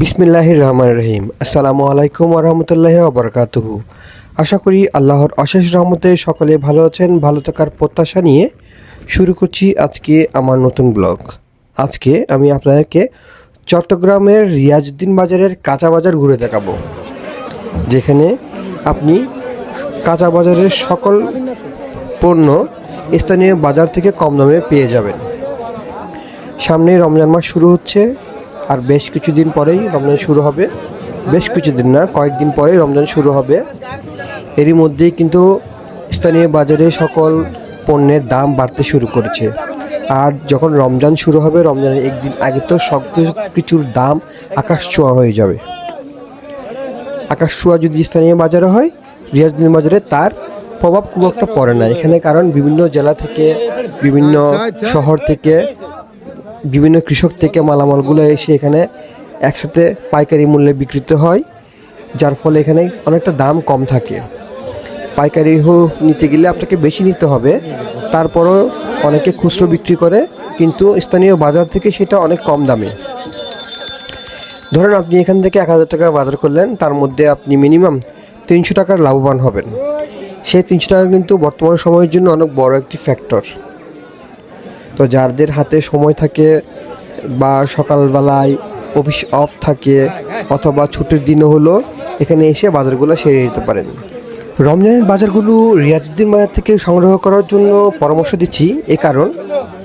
বিসমিল্লাহির রহমান রহিম। আসসালামু আলাইকুম রহমতুল্লাহ ওবরকাতুহু। আশা করি আল্লাহর অশেষ রহমতে সকলে ভালো আছেন, ভালো থাকার প্রত্যাশা নিয়ে শুরু করছি আজকে আমার নতুন ব্লগ। আজকে আমি আপনাদেরকে চট্টগ্রামের রিয়াজউদ্দিন বাজারের কাঁচা বাজার ঘুরে দেখাবো, যেখানে আপনি কাঁচা বাজারের সকল পণ্য স্থানীয় বাজার থেকে কম দামে পেয়ে যাবেন। সামনে রমজান মাস শুরু হচ্ছে আর বেশ কিছুদিন পরেই রমজান শুরু হবে। বেশ কিছুদিন না কয়েকদিন পরেই রমজান শুরু হবে। এরই মধ্যেই কিন্তু স্থানীয় বাজারে সকল পণ্যের দাম বাড়তে শুরু করেছে। আর যখন রমজান শুরু হবে রমজানের একদিন আগে তো সব কিছু- কিছুর দাম আকাশ ছোঁয়া হয়ে যাবে। আকাশ ছোঁয়া যদি স্থানীয় বাজারে হয় রিয়াজদিন বাজারে তার প্রভাব খুব একটা পড়ে না। এখানে কারণ বিভিন্ন জেলা থেকে বিভিন্ন শহর থেকে বিভিন্ন কৃষক থেকে মালামালগুলো এসে এখানে একসাথে পাইকারি মূল্যে বিক্রিত হয়, যার ফলে এখানে অনেকটা দাম কম থাকে। পাইকারি নিতে গেলে আপনাকে বেশি নিতে হবে, তারপরও অনেকে খুচরো বিক্রি করে, কিন্তু স্থানীয় বাজার থেকে সেটা অনেক কম দামে। ধরেন আপনি এখান থেকে এক হাজার টাকার বাজার করলেন, তার মধ্যে আপনি মিনিমাম তিনশো টাকার লাভবান হবেন। সেই তিনশো টাকা কিন্তু বর্তমান সময়ের জন্য অনেক বড় একটি ফ্যাক্টর। তো যাদের হাতে সময় থাকে বা সকালবেলায় অফিস অফ থাকে অথবা ছুটির দিনও হলো, এখানে এসে বাজারগুলো সেরে নিতে পারেন। রমজানের বাজারগুলো রিয়াজুদ্দিন বাজার থেকে সংগ্রহ করার জন্য পরামর্শ দিচ্ছি, এ কারণ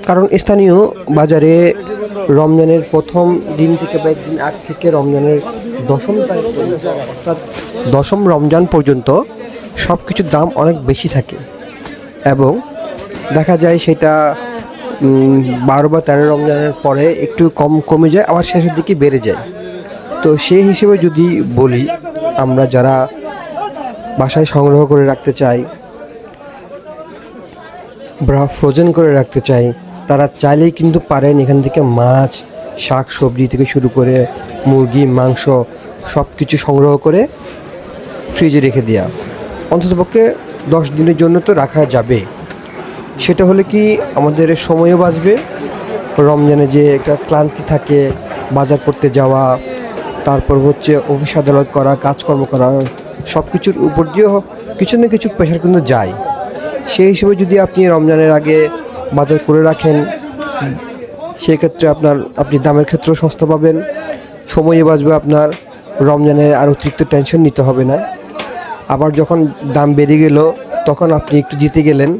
কারণ স্থানীয় বাজারে রমজানের প্রথম দিন থেকে বা একদিন আগ থেকে রমজানের দশম তারিখ অর্থাৎ দশম রমজান পর্যন্ত সব কিছুর দাম অনেক বেশি থাকে। এবং দেখা যায় সেটা বারো বা তেরো রমজানের পরে একটু কম কমে যায়, আবার শেষের দিকে বেড়ে যায়। তো সেই হিসেবে যদি বলি, আমরা যারা বাসায় সংগ্রহ করে রাখতে চাই, বা ফ্রোজেন করে রাখতে চাই, তারা চাইলেই কিন্তু পারেন এখান থেকে মাছ, শাক, সবজি থেকে শুরু করে মুরগি, মাংস সব কিছু সংগ্রহ করে ফ্রিজে রেখে দেওয়া অন্ততপক্ষে দশ দিনের জন্য তো রাখা যাবে সেটা হলে কি আমাদের সময়ও বাঁচবে? রমজানে যে একটা ক্লান্তি থাকে, বাজার করতে যাওয়া, তারপর হচ্ছে অফিস আদালত করা, কাজকর্ম করা সব কিছুর উপর দিয়েও কিছু না কিছু প্রেশার কিন্তু যায়। সেই হিসেবে যদি আপনি রমজানের আগে বাজার করে রাখেন সেই ক্ষেত্রে আপনার, আপনি দামের ক্ষেত্রেও সস্তা পাবেন। সময়ও বাঁচবে আপনার, রমজানে আর অতিরিক্ত টেনশন নিতে হবে না। আবার যখন দাম বেড়ে গেল, তখন আপনি একটু জিতে গেলেন।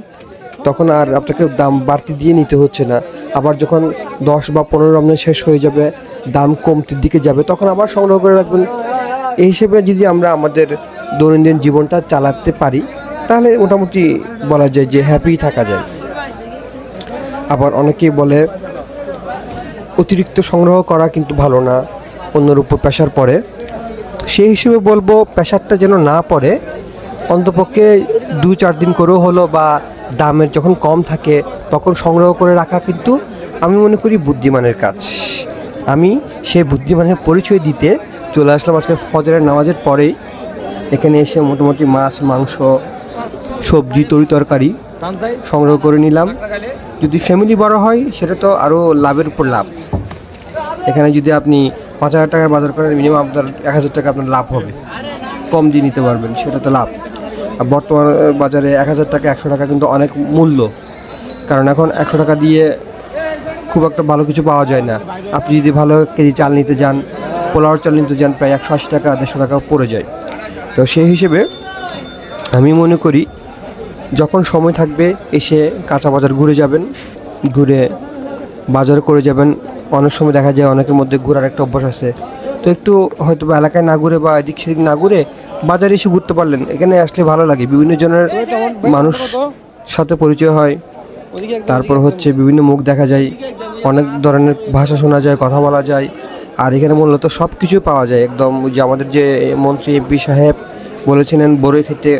তখন আর আপনাকে দাম বাড়তি দিয়ে নিতে হচ্ছে না। আবার যখন দশ বা পনেরো রমজান শেষ হয়ে যাবে, দাম কমতির দিকে যাবে, তখন আবার সংগ্রহ করে রাখবেন। এই হিসেবে যদি আমরা আমাদের দৈনন্দিন জীবনটা চালাতে পারি, তাহলে মোটামুটি বলা যায় যে হ্যাপি থাকা যায়। আবার অনেকেই বলে, অতিরিক্ত সংগ্রহ করা কিন্তু ভালো না, অন্যের উপর প্রেশার পড়ে। সেই হিসেবে বলব প্রেশারটা যেন না পড়ে, অন্তপক্ষে দু চার দিন করেও হলো বা দামের যখন কম থাকে, তখন সংগ্রহ করে রাখা কিন্তু আমি মনে করি বুদ্ধিমানের কাজ। আমি সেই বুদ্ধিমানের পরিচয় দিতে চলে আসলাম আজকে ফজরের নামাজের পরেই। এখানে এসে মোটামুটি মাছ, মাংস, সবজি, তরি তরকারি সংগ্রহ করে নিলাম। যদি ফ্যামিলি বড় হয়, সেটা তো আরও লাভের উপর লাভ। এখানে যদি আপনি পাঁচ হাজার টাকার বাজার করেন মিনিমাম আপনার এক হাজার টাকা আপনার লাভ হবে। কম দিয়ে নিতে পারবেন, সেটা তো লাভ। বর্তমান বাজারে এক হাজার টাকা, একশো টাকা কিন্তু অনেক মূল্য। কারণ এখন একশো টাকা দিয়ে খুব একটা ভালো কিছু পাওয়া যায় না। আপনি যদি ভালো কেজি চাল নিতে যান, পোলাওর চাল নিতে যান, প্রায় একশো আশি টাকা, দেড়শো টাকা পড়ে যায়। তো সেই হিসেবে আমি মনে করি, যখন সময় থাকবে, এসে কাঁচা বাজার ঘুরে যাবেন, ঘুরে বাজার করে যাবেন। অনেক সময় দেখা যায়, অনেকের মধ্যে ঘোরার একটা অভ্যাস আছে। তো একটু হয়তো বা এলাকায় না ঘুরে বা এদিক সেদিক না ঘুরে বাজারে এসে ঘুরতে পারলেন। এখানে আসলে ভালো লাগে। বিভিন্ন জনের মানুষ সাথে পরিচয় হয়। তারপর হচ্ছে বিভিন্ন মুখ দেখা যায়। অনেক ধরনের ভাষা শোনা যায়, কথা বলা যায়। আর এখানে মূলত সব কিছু পাওয়া যায় একদম। যে আমাদের যে মন্ত্রী এমপি সাহেব বলেছিলেন বড়ই খেতে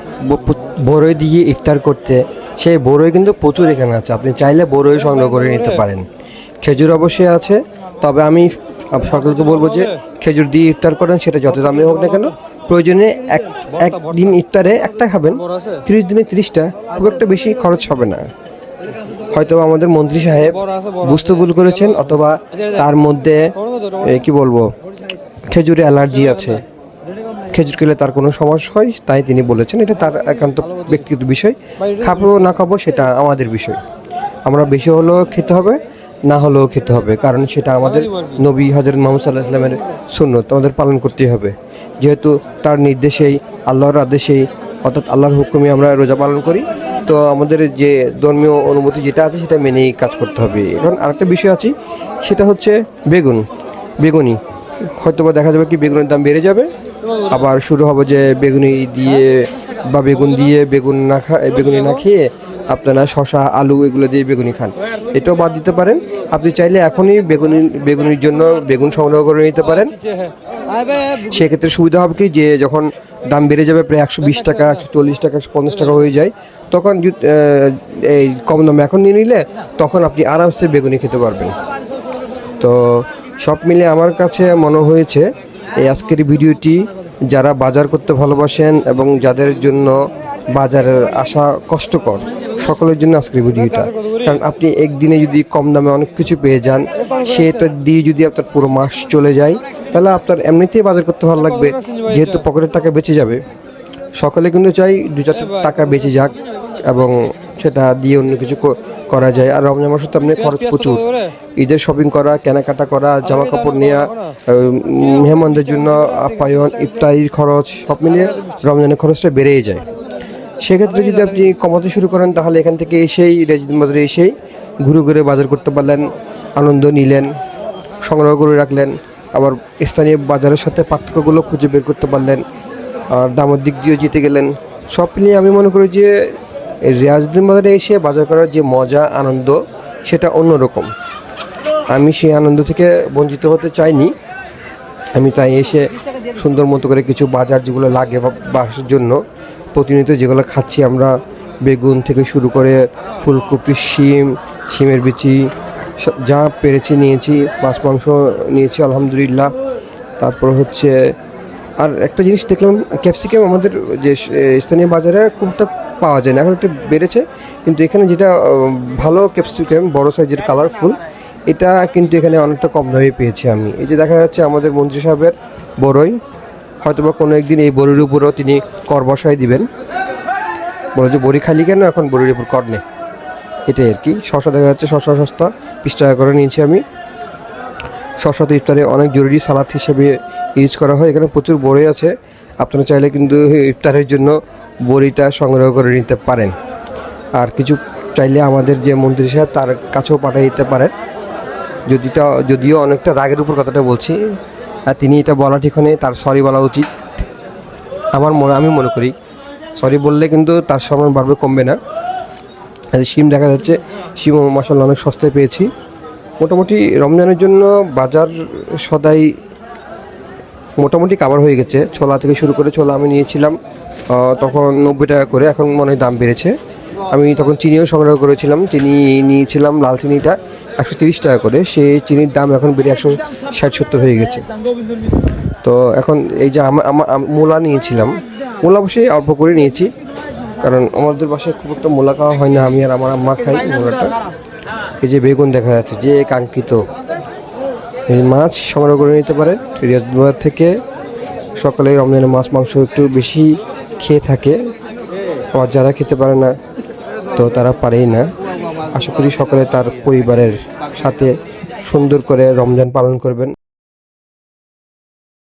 বড়ই দিয়ে ইফতার করতে। সেই বড়ই কিন্তু প্রচুর এখানে আছে। আপনি চাইলে বড়ই সংগ্রহ করে নিতে পারেন। খেজুর অবশ্যই আছে। তবে আমি সকলকে বলব যে খেজুর দিয়ে ইফতার করেন, সেটা যত দামে হোক না কেন। প্রয়োজনে এক একদিন ইফতারে একটা খাবেন, তিরিশ দিনে তিরিশটা, খুব একটা বেশি খরচ হবে না। হয়তো আমাদের মন্ত্রী সাহেব বুঝতে ভুল করেছেন, অথবা তার মধ্যে কি বলব, খেজুরে অ্যালার্জি আছে। খেজুর খেলে তার কোনো সমস্যা হয়, তাই তিনি বলেছেন, এটা তার একান্ত ব্যক্তিগত বিষয়। খাব না খাব সেটা আমাদের বিষয়। আমরা বেশি হলেও খেতে হবে না হলেও খেতে হবে কারণ সেটা আমাদের নবী হজরত মোহাম্মদ সাল্লাহ ইসলামের সুন্নত আমাদের পালন করতেই হবে। যেহেতু তার নির্দেশেই আল্লাহর আদেশেই অর্থাৎ আল্লাহর হুকুমে আমরা রোজা পালন করি তো আমাদের যে ধর্মীয় অনুমতি যেটা আছে সেটা মেনেই কাজ করতে হবে। এখন আরেকটা বিষয় আছে সেটা হচ্ছে বেগুন বেগুনি। হয়তো বা দেখা যাবে কি বেগুনের দাম বেড়ে যাবে আবার শুরু হবে যে বেগুনি দিয়ে বা বেগুন দিয়ে বেগুন না খা বেগুনি না খেয়ে আপনারা শশা আলু এগুলো দিয়ে বেগুনি খান। এটাও বাদ দিতে পারেন। আপনি চাইলে এখনই বেগুনি, বেগুনির জন্য বেগুন সংগ্রহ করে নিতে পারেন। সেক্ষেত্রে সুবিধা হবে কি যে যখন দাম বেড়ে যাবে প্রায় একশো বিশ টাকা, একশো চল্লিশ টাকা, একশো পঞ্চাশ টাকা হয়ে যায়, তখন এই কম দামে এখন নিয়ে নিলে তখন আপনি আরামসে বেগুনি খেতে পারবেন। তো সব মিলে আমার কাছে মনে হয়েছে, এই আজকের ভিডিওটি যারা বাজার করতে ভালোবাসেন এবং যাদের জন্য বাজারের আসা কষ্টকর সকলের জন্য আজকের ভিডিওটা। কারণ আপনি একদিনে যদি কম দামে অনেক কিছু পেয়ে যান, সেটা দিয়ে যদি আপনার পুরো মাস চলে যায়, তাহলে আপনার এমনিতেই বাজার করতে ভালো লাগবে, যেহেতু পকেটের টাকা বেঁচে যাবে। সকলে কিন্তু চাই দু চার টাকা বেঁচে যাক এবং সেটা দিয়ে অন্য কিছু করা যায়। আর রমজান মাসে তো আপনি খরচ প্রচুর। ঈদের শপিং করা, কেনাকাটা করা জামা কাপড় নেওয়া মেহমানদের জন্য আপ্যায়ন, ইফতারির খরচ সব মিলিয়ে রমজানের খরচটা বেড়েই যায়। সেক্ষেত্রে যদি আপনি কমাতে শুরু করেন, তাহলে এখান থেকে এসেই রেজিদ বাজারে এসেই ঘুরে ঘুরে বাজার করতে পারলেন, আনন্দ নিলেন, সংগ্রহ করে রাখলেন, আবার স্থানীয় বাজারের সাথে পার্থক্যগুলো খুঁজে বের করতে পারলেন, আর দামের দিক দিয়েও জিতে গেলেন। সব নিয়ে আমি মনে করি যে এই রিয়াজুদ্দিন বাজারে এসে বাজার করার যে মজা, আনন্দ, সেটা অন্যরকম। আমি সেই আনন্দ থেকে বঞ্চিত হতে চাইনি। আমি তাই এসে সুন্দর মতো করে কিছু বাজার যেগুলো লাগে বাসার জন্য প্রতিনিয়ত যেগুলো খাচ্ছি আমরা, বেগুন থেকে শুরু করে ফুলকপি, শিম, শিমের বিচি, সব যা পেরেছি নিয়েছি, মাছ, মাংস নিয়েছি, আলহামদুলিল্লাহ। তারপর হচ্ছে, আর একটা জিনিস দেখলাম, ক্যাপসিকাম আমাদের যে স্থানীয় বাজারে খুব একটা পাওয়া যায় না, এখন একটু বেড়েছে। কিন্তু এখানে যেটা ভালো ক্যাপসিকাম, বড় সাইজের কালারফুল, এটা কিন্তু এখানে অনেকটা কম দামে পেয়েছি আমি। এই যে দেখা যাচ্ছে আমাদের মন্ত্রী সাহেবের বড়ই হয়তো বা কোনো একদিন এই বড়ির উপরও তিনি কর বসায় দিবেন। বলে যে, বড়ি খালি কেন? এখন বড়ির উপর কর নেই এটাই আর কি। শশা দেখা যাচ্ছে, শশা সস্তা বিশ টাকা করে নিয়েছি আমি। শশা তো ইফতারে অনেক জরুরি সালাদ হিসেবে ইউজ করা হয়। এখানে প্রচুর বড়ি আছে। আপনারা চাইলে কিন্তু ইফতারের জন্য বড়িটা সংগ্রহ করে নিতে পারেন। আর কিছু চাইলে আমাদের যে মন্ত্রী সাহেব, তার কাছেও পাঠিয়ে দিতে পারেন। যদিটা, যদিও অনেকটা রাগের উপর কথাটা বলছি। তিনি এটা বলা ঠিক নেই তার সরি বলা উচিত। আমার মনে, আমি মনে করি সরি বললে কিন্তু তার সময় বাড়বে, কমবে না। আর শিম দেখা যাচ্ছে শিম মশলা অনেক সস্তায় পেয়েছি। মোটামুটি রমজানের জন্য বাজার সদাই মোটামুটি কাভার হয়ে গেছে। ছোলা থেকে শুরু করে ছোলা আমি নিয়েছিলাম তখন নব্বই টাকা করে, এখন মনে দাম বেড়েছে। আমি তখন চিনিও সংগ্রহ করেছিলাম, চিনি নিয়েছিলাম, লাল চিনিটা। একশো তিরিশ টাকা করে। সেই চিনির দাম এখন বেড়ে একশো ষাট, সত্তর হয়ে গেছে। তো এখন এই যে আমা- আমা- আম- মূলা নিয়েছিলাম, মূলা অবশ্যই অল্প করে নিয়েছি। কারণ আমাদের বাসায় খুব একটা মূলা খাওয়া হয় না, আমি আর আমার আম্মা খাই মূলাটা। এই যে বেগুন দেখা যাচ্ছে, যে কাঙ্ক্ষিত। এই মাছ সংগ্রহ করে নিতে পারেন রিয়াজবাজার থেকে। সকালে রমজানে মাছ, মাংস একটু বেশি খেয়ে থাকে। আবার যারা খেতে পারে না, তো তারা পারেই না। আশা করি সকলে তার পরিবারের সাথে সুন্দর করে রমজান পালন করবেন।